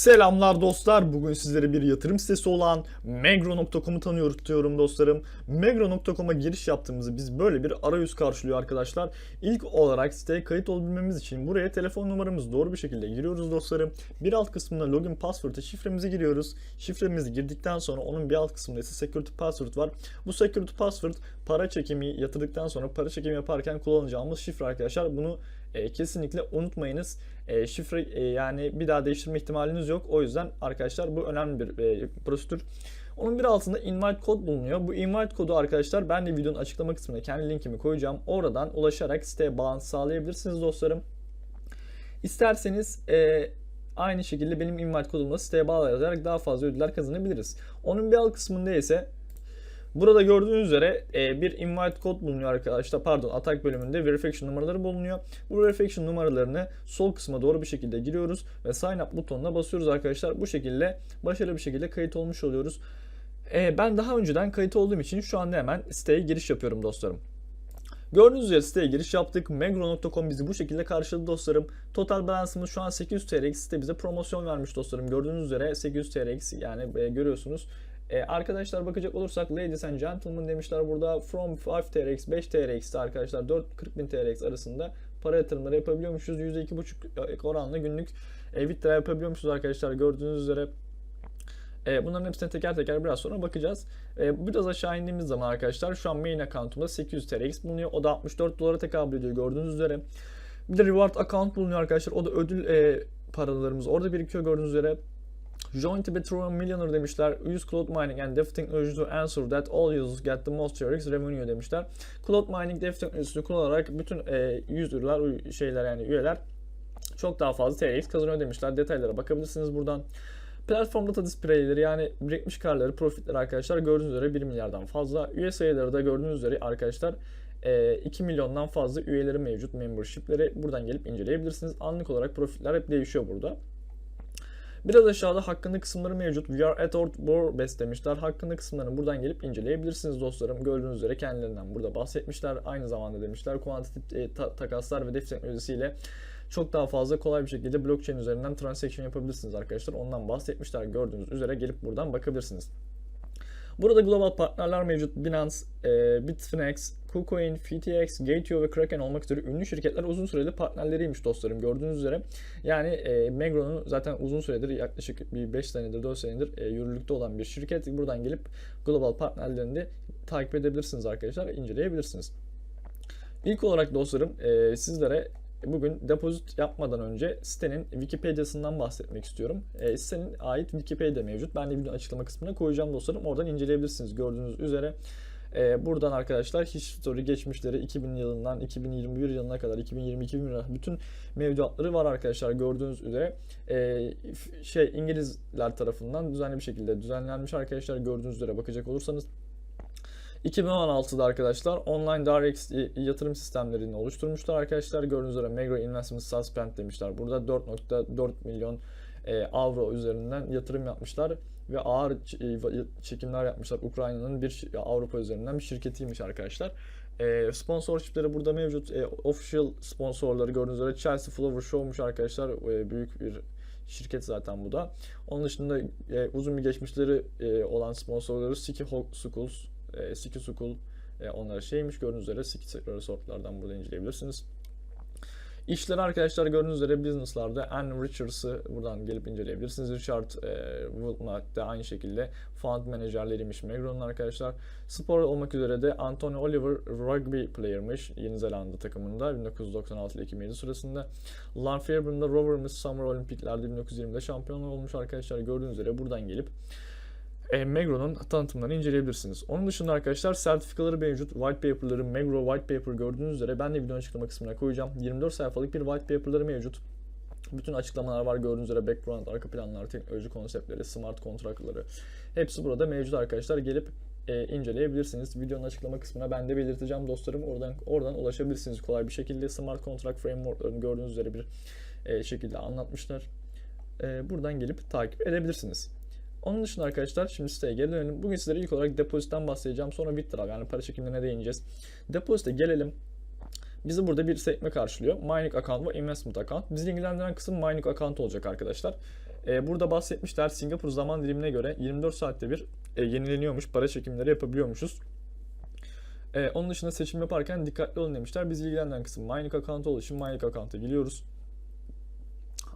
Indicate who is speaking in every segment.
Speaker 1: Selamlar dostlar. Bugün sizlere bir yatırım sitesi olan Megro.com'u tanıyorum dostlarım. Megro.com'a giriş yaptığımızı biz böyle bir arayüz karşılıyor arkadaşlar. İlk olarak siteye kayıt olabilmemiz için buraya telefon numaramızı doğru bir şekilde giriyoruz dostlarım. Bir alt kısmına login password'a şifremizi giriyoruz. Şifremizi girdikten sonra onun bir alt kısmında ise security password var. Bu security password para çekimi yatırdıktan sonra para çekimi yaparken kullanacağımız şifre arkadaşlar. Bunu e, kesinlikle unutmayınız. E, şifre e, yani bir daha değiştirme ihtimaliniz yok. O yüzden arkadaşlar bu önemli bir e, prosedür. Onun bir altında invite kod bulunuyor. Bu invite kodu arkadaşlar ben de videonun açıklama kısmına kendi linkimi koyacağım. Oradan ulaşarak siteye bağlantı sağlayabilirsiniz dostlarım. İsterseniz e, aynı şekilde benim invite kodumla siteye bağlayarak daha fazla ödüller kazanabiliriz. Onun bir alt kısmında ise Burada gördüğünüz üzere e, bir invite kod bulunuyor arkadaşlar. Pardon atak bölümünde verification numaraları bulunuyor. Bu verification numaralarını sol kısma doğru bir şekilde giriyoruz ve sign up butonuna basıyoruz arkadaşlar. Bu şekilde başarılı bir şekilde kayıt olmuş oluyoruz. E, ben daha önceden kayıt olduğum için şu anda hemen siteye giriş yapıyorum dostlarım. Gördüğünüz üzere siteye giriş yaptık. Megro.com bizi bu şekilde karşıladı dostlarım. Total balansımız şu an 800 TRX. Site bize promosyon vermiş dostlarım. Gördüğünüz üzere 800 TRX yani e, görüyorsunuz. E, arkadaşlar bakacak olursak Ladies and Gentlemen demişler burada from 5 TRX 5 TRX'te arkadaşlar 4 40 TRX arasında para yatırımları yapabiliyormuşuz. %2,5 oranla günlük e, withdraw yapabiliyormuşuz arkadaşlar gördüğünüz üzere. E, bunların hepsine teker teker biraz sonra bakacağız. E, biraz aşağı indiğimiz zaman arkadaşlar şu an main account'umda 800 TRX bulunuyor. O da 64 dolara tekabül ediyor gördüğünüz üzere. Bir de reward account bulunuyor arkadaşlar. O da ödül e, paralarımız orada birikiyor gördüğünüz üzere. Join to be millionaire demişler. Use cloud mining and DeFi technology to answer that all users get the most TRX revenue demişler. Cloud mining DeFi teknolojisini kullanarak bütün e, user'lar, şeyler yani üyeler çok daha fazla TRX kazanıyor demişler. Detaylara bakabilirsiniz buradan. Platform data display'leri yani birikmiş karları, profitleri arkadaşlar gördüğünüz üzere 1 milyardan fazla. Üye sayıları da gördüğünüz üzere arkadaşlar 2 milyondan fazla üyeleri mevcut membership'leri buradan gelip inceleyebilirsiniz. Anlık olarak profitler hep değişiyor burada. Biraz aşağıda hakkında kısımları mevcut. We are at our best demişler. Hakkında kısımlarını buradan gelip inceleyebilirsiniz dostlarım. Gördüğünüz üzere kendilerinden burada bahsetmişler. Aynı zamanda demişler kuantitatif e, ta- takaslar ve DeFi teknolojisiyle çok daha fazla kolay bir şekilde blockchain üzerinden transaction yapabilirsiniz arkadaşlar. Ondan bahsetmişler. Gördüğünüz üzere gelip buradan bakabilirsiniz. Burada global partnerler mevcut. Binance, e, Bitfinex, KuCoin, FTX, Gate.io ve Kraken olmak üzere ünlü şirketler uzun süredir partnerleriymiş dostlarım gördüğünüz üzere. Yani e, Megro'nun zaten uzun süredir yaklaşık bir 5 senedir 4 senedir e, yürürlükte olan bir şirket. Buradan gelip global partnerlerini de takip edebilirsiniz arkadaşlar, inceleyebilirsiniz. İlk olarak dostlarım e, sizlere bugün depozit yapmadan önce sitenin Wikipedia'sından bahsetmek istiyorum. E, sitenin ait Wikipedia mevcut. Ben de videonun açıklama kısmına koyacağım dostlarım. Oradan inceleyebilirsiniz gördüğünüz üzere. E, buradan arkadaşlar history geçmişleri 2000 yılından 2021 yılına kadar 2022 yılına bütün mevduatları var arkadaşlar gördüğünüz üzere. E, şey İngilizler tarafından düzenli bir şekilde düzenlenmiş arkadaşlar gördüğünüz üzere bakacak olursanız 2016'da arkadaşlar online direct yatırım sistemlerini oluşturmuşlar arkadaşlar. Gördüğünüz üzere Megro Investment Suspend demişler. Burada 4.4 milyon e, avro üzerinden yatırım yapmışlar ve ağır çekimler yapmışlar. Ukrayna'nın bir Avrupa üzerinden bir şirketiymiş arkadaşlar. E, sponsorshipleri burada mevcut. E, official sponsorları gördüğünüz üzere Chelsea Flower Show'muş arkadaşlar. E, büyük bir şirket zaten bu da. Onun dışında e, uzun bir geçmişleri e, olan sponsorları Siki Schools, e, Siki School e, onlara şeymiş gördüğünüz üzere Siki Resort'lardan burada inceleyebilirsiniz. İşleri arkadaşlar gördüğünüz üzere business'larda Ann Richards'ı buradan gelip inceleyebilirsiniz. Richard e, Woodmark da aynı şekilde fund menajerleriymiş Megro'nun arkadaşlar. Spor olmak üzere de Anthony Oliver rugby player'mış Yeni Zelanda takımında 1996 ile 2007 sırasında. Lan Fairbairn'da Rover'ımız Summer Olimpikler'de 1920'de şampiyon olmuş arkadaşlar. Gördüğünüz üzere buradan gelip e, Megro'nun tanıtımlarını inceleyebilirsiniz. Onun dışında arkadaşlar sertifikaları mevcut. White paper'ları, Megro white paper gördüğünüz üzere ben de video açıklama kısmına koyacağım. 24 sayfalık bir white paper'ları mevcut. Bütün açıklamalar var gördüğünüz üzere background, arka planlar, teknoloji konseptleri, smart kontratları hepsi burada mevcut arkadaşlar. Gelip e, inceleyebilirsiniz. Videonun açıklama kısmına ben de belirteceğim dostlarım. Oradan oradan ulaşabilirsiniz kolay bir şekilde. Smart contract framework'larını gördüğünüz üzere bir e, şekilde anlatmışlar. E, buradan gelip takip edebilirsiniz. Onun dışında arkadaşlar şimdi siteye geri. Bugün sizlere ilk olarak depozitten bahsedeceğim. Sonra withdraw yani para çekimlerine değineceğiz. Depozite gelelim. Bizi burada bir sekme karşılıyor. Mining account ve investment account. Bizi ilgilendiren kısım mining account olacak arkadaşlar. E, burada bahsetmişler Singapur zaman dilimine göre 24 saatte bir e, yenileniyormuş. Para çekimleri yapabiliyormuşuz. E, onun dışında seçim yaparken dikkatli olun demişler. Bizi ilgilendiren kısım mining account olduğu için mining account'a giriyoruz.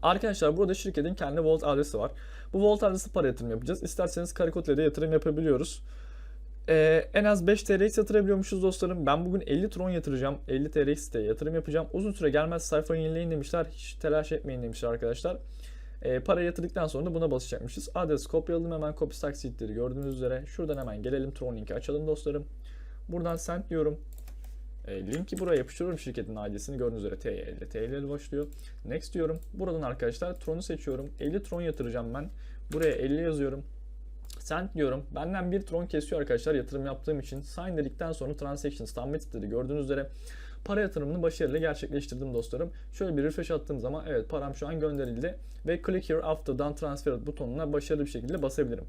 Speaker 1: Arkadaşlar burada şirketin kendi wallet adresi var. Bu wallet adresi para yatırım yapacağız. İsterseniz Karikotle'de yatırım yapabiliyoruz. Ee, en az 5 TRX yatırabiliyormuşuz dostlarım. Ben bugün 50 Tron yatıracağım. 50 TRX'te yatırım yapacağım. Uzun süre gelmez sayfayı yenileyin demişler. Hiç telaş etmeyin demişler arkadaşlar. Ee, para yatırdıktan sonra da buna basacakmışız. Adres kopyaladım hemen copy taksitleri gördüğünüz üzere. Şuradan hemen gelelim Tron linki açalım dostlarım. Buradan send diyorum. E, linki buraya yapıştırıyorum şirketin ID'sini gördüğünüz üzere TL ile TL ile başlıyor. Next diyorum. Buradan arkadaşlar Tron'u seçiyorum. 50 Tron yatıracağım ben. Buraya 50 yazıyorum. Send diyorum. Benden bir Tron kesiyor arkadaşlar yatırım yaptığım için. Sign dedikten sonra transactions submit dedi. Gördüğünüz üzere para yatırımını başarıyla gerçekleştirdim dostlarım. Şöyle bir refresh attığım zaman evet param şu an gönderildi. Ve click here after done transfer butonuna başarılı bir şekilde basabilirim.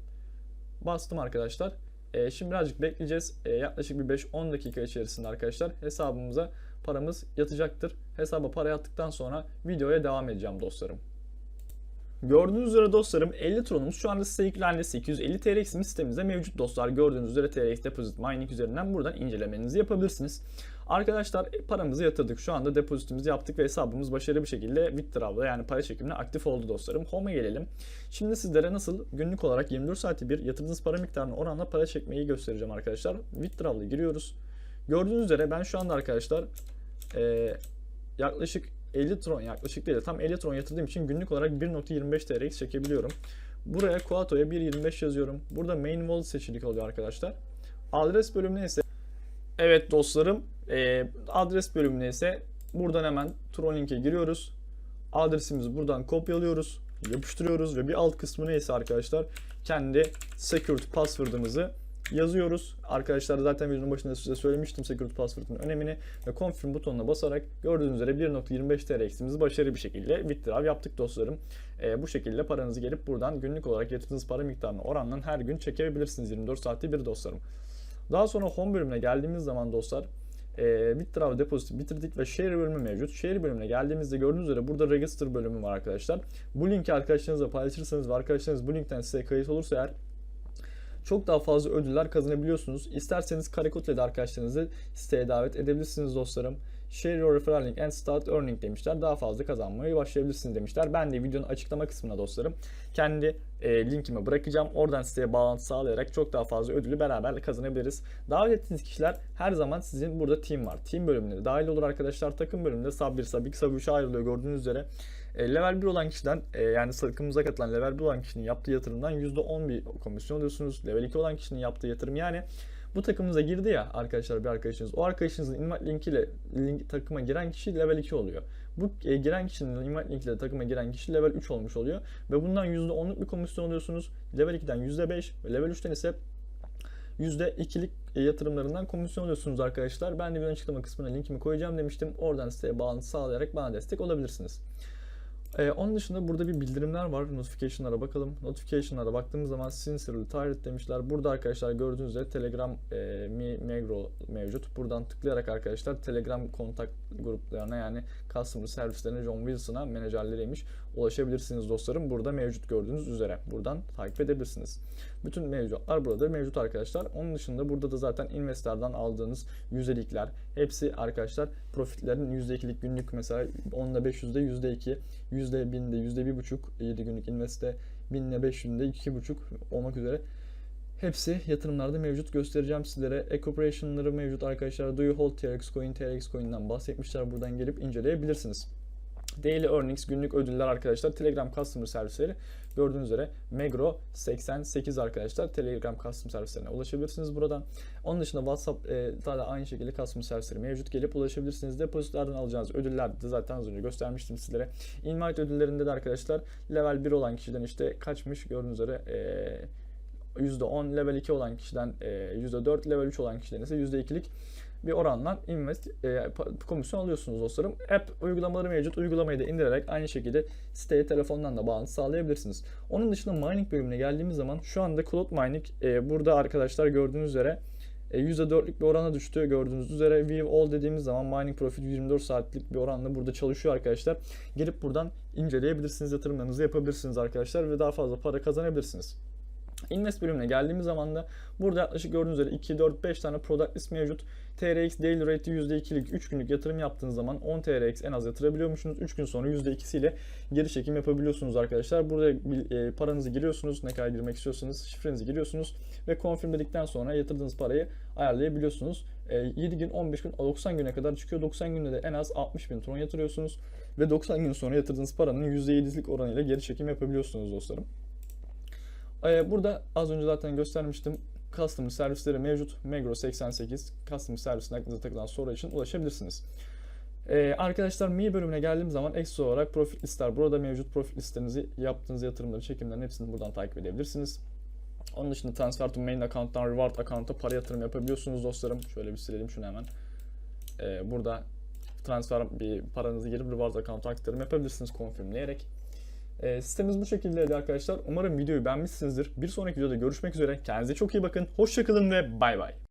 Speaker 1: Bastım arkadaşlar. E, şimdi birazcık bekleyeceğiz. E, yaklaşık bir 5-10 dakika içerisinde arkadaşlar hesabımıza paramız yatacaktır. Hesaba para yattıktan sonra videoya devam edeceğim dostlarım. Gördüğünüz üzere dostlarım 50 tronumuz şu anda size yüklendi 850 TRX'imiz sitemizde mevcut dostlar. Gördüğünüz üzere TRX Deposit Mining üzerinden buradan incelemenizi yapabilirsiniz. Arkadaşlar paramızı yatırdık. Şu anda depozitimizi yaptık ve hesabımız başarılı bir şekilde withdraw'da yani para çekimine aktif oldu dostlarım. Home'a gelelim. Şimdi sizlere nasıl günlük olarak 24 saati bir yatırdığınız para miktarına oranla para çekmeyi göstereceğim arkadaşlar. Withdraw'la giriyoruz. Gördüğünüz üzere ben şu anda arkadaşlar e, yaklaşık 50 tron yaklaşık değil de tam 50 tron yatırdığım için günlük olarak 1.25 TRX çekebiliyorum. Buraya Kuato'ya 1.25 yazıyorum. Burada main wallet seçenek oluyor arkadaşlar. Adres bölümüne ise Evet dostlarım e, adres bölümüne ise buradan hemen Tron link'e giriyoruz. Adresimizi buradan kopyalıyoruz. Yapıştırıyoruz ve bir alt kısmına ise arkadaşlar kendi security password'ımızı yazıyoruz. Arkadaşlar zaten videonun başında size söylemiştim security password'ın önemini ve confirm butonuna basarak gördüğünüz üzere 1.25 TRX'imizi başarılı bir şekilde withdraw yaptık dostlarım. E, bu şekilde paranızı gelip buradan günlük olarak yatırdığınız para miktarını oranla her gün çekebilirsiniz 24 saatte bir dostlarım. Daha sonra home bölümüne geldiğimiz zaman dostlar e, withdraw deposit bitirdik ve share bölümü mevcut. Share bölümüne geldiğimizde gördüğünüz üzere burada register bölümü var arkadaşlar. Bu linki arkadaşlarınızla paylaşırsanız ve arkadaşlarınız bu linkten size kayıt olursa eğer çok daha fazla ödüller kazanabiliyorsunuz. İsterseniz Karakotle'de arkadaşlarınızı siteye davet edebilirsiniz dostlarım. Share your referral link and start earning demişler. Daha fazla kazanmaya başlayabilirsiniz demişler. Ben de videonun açıklama kısmına dostlarım kendi e, linkimi bırakacağım. Oradan siteye bağlantı sağlayarak çok daha fazla ödülü beraber kazanabiliriz. Davet ettiğiniz kişiler her zaman sizin burada team var. Team bölümünde dahil olur arkadaşlar. Takım bölümünde sub 1, sub 2, sub 3'e ayrılıyor gördüğünüz üzere. E, level 1 olan kişiden e, yani takımımıza katılan level 1 olan kişinin yaptığı yatırımdan %10 bir komisyon alıyorsunuz. Level 2 olan kişinin yaptığı yatırım yani bu takımımıza girdi ya arkadaşlar bir arkadaşınız. O arkadaşınızın invite linkiyle link, takıma giren kişi level 2 oluyor. Bu e, giren kişinin invite linkiyle takıma giren kişi level 3 olmuş oluyor. Ve bundan %10'luk bir komisyon alıyorsunuz. Level 2'den %5 ve level 3'ten ise %2'lik e, yatırımlarından komisyon alıyorsunuz arkadaşlar. Ben de bir açıklama kısmına linkimi koyacağım demiştim. Oradan siteye bağlantı sağlayarak bana destek olabilirsiniz. Ee, onun dışında burada bir bildirimler var. Notification'lara bakalım. Notification'lara baktığımız zaman Sincerely Tired demişler. Burada arkadaşlar gördüğünüz üzere Telegram e, Megro mevcut. Buradan tıklayarak arkadaşlar Telegram kontak gruplarına yani customer servislerine John Wilson'a menajerleriymiş ulaşabilirsiniz dostlarım. Burada mevcut gördüğünüz üzere. Buradan takip edebilirsiniz. Bütün mevcutlar burada mevcut arkadaşlar. Onun dışında burada da zaten investor'dan aldığınız yüzdelikler hepsi arkadaşlar profitlerin %2'lik günlük mesela 10'da 500'de %2, %1000'de %1.5 7 günlük investe 1000'de 500'de 2.5 olmak üzere Hepsi yatırımlarda mevcut göstereceğim sizlere. Eco mevcut arkadaşlar. Do you hold TRX coin? TRX coin'den bahsetmişler. Buradan gelip inceleyebilirsiniz. Daily Earnings günlük ödüller arkadaşlar. Telegram Customer servisleri gördüğünüz üzere Megro 88 arkadaşlar. Telegram Customer servislerine ulaşabilirsiniz buradan. Onun dışında WhatsApp e, da aynı şekilde Customer servisleri mevcut. Gelip ulaşabilirsiniz. Depozitlerden alacağınız ödüller de zaten az önce göstermiştim sizlere. Invite ödüllerinde de arkadaşlar level 1 olan kişiden işte kaçmış gördüğünüz üzere e, %10 level 2 olan kişiden e, %4 level 3 olan kişiden ise %2'lik bir oranla invest e, komisyon alıyorsunuz dostlarım. App uygulamaları mevcut. Uygulamayı da indirerek aynı şekilde siteye telefondan da bağlantı sağlayabilirsiniz. Onun dışında mining bölümüne geldiğimiz zaman şu anda cloud mining e, burada arkadaşlar gördüğünüz üzere E, %4'lük bir orana düştü. Gördüğünüz üzere View All dediğimiz zaman mining profit 24 saatlik bir oranla burada çalışıyor arkadaşlar. Gelip buradan inceleyebilirsiniz, yatırımlarınızı yapabilirsiniz arkadaşlar ve daha fazla para kazanabilirsiniz. Invest bölümüne geldiğimiz zaman da burada yaklaşık gördüğünüz üzere 2, 4, 5 tane product list mevcut. TRX daily rate'i %2'lik 3 günlük yatırım yaptığınız zaman 10 TRX en az yatırabiliyormuşsunuz. 3 gün sonra %2'siyle geri çekim yapabiliyorsunuz arkadaşlar. Burada e, paranızı giriyorsunuz. Ne kadar girmek istiyorsanız şifrenizi giriyorsunuz ve confirm dedikten sonra yatırdığınız parayı ayarlayabiliyorsunuz. E, 7 gün, 15 gün, 90 güne kadar çıkıyor. 90 günde de en az 60 bin tron yatırıyorsunuz ve 90 gün sonra yatırdığınız paranın %7'lik oranıyla geri çekim yapabiliyorsunuz dostlarım. Ee, Burada az önce zaten göstermiştim. Customer servisleri mevcut. Megro 88 Customer servisine aklınıza takılan soru için ulaşabilirsiniz. Ee, arkadaşlar Mi bölümüne geldiğim zaman ekstra olarak profil listeler burada mevcut. Profil listenizi yaptığınız yatırımları, çekimlerin hepsini buradan takip edebilirsiniz. Onun dışında transfer to main account'tan reward account'a para yatırım yapabiliyorsunuz dostlarım. Şöyle bir silelim şunu hemen. Ee, burada transfer bir paranızı girip reward account'a aktarım yapabilirsiniz confirmleyerek. E, sistemimiz bu şekildeydi arkadaşlar. Umarım videoyu beğenmişsinizdir. Bir sonraki videoda görüşmek üzere. Kendinize çok iyi bakın. Hoşçakalın ve bay bay.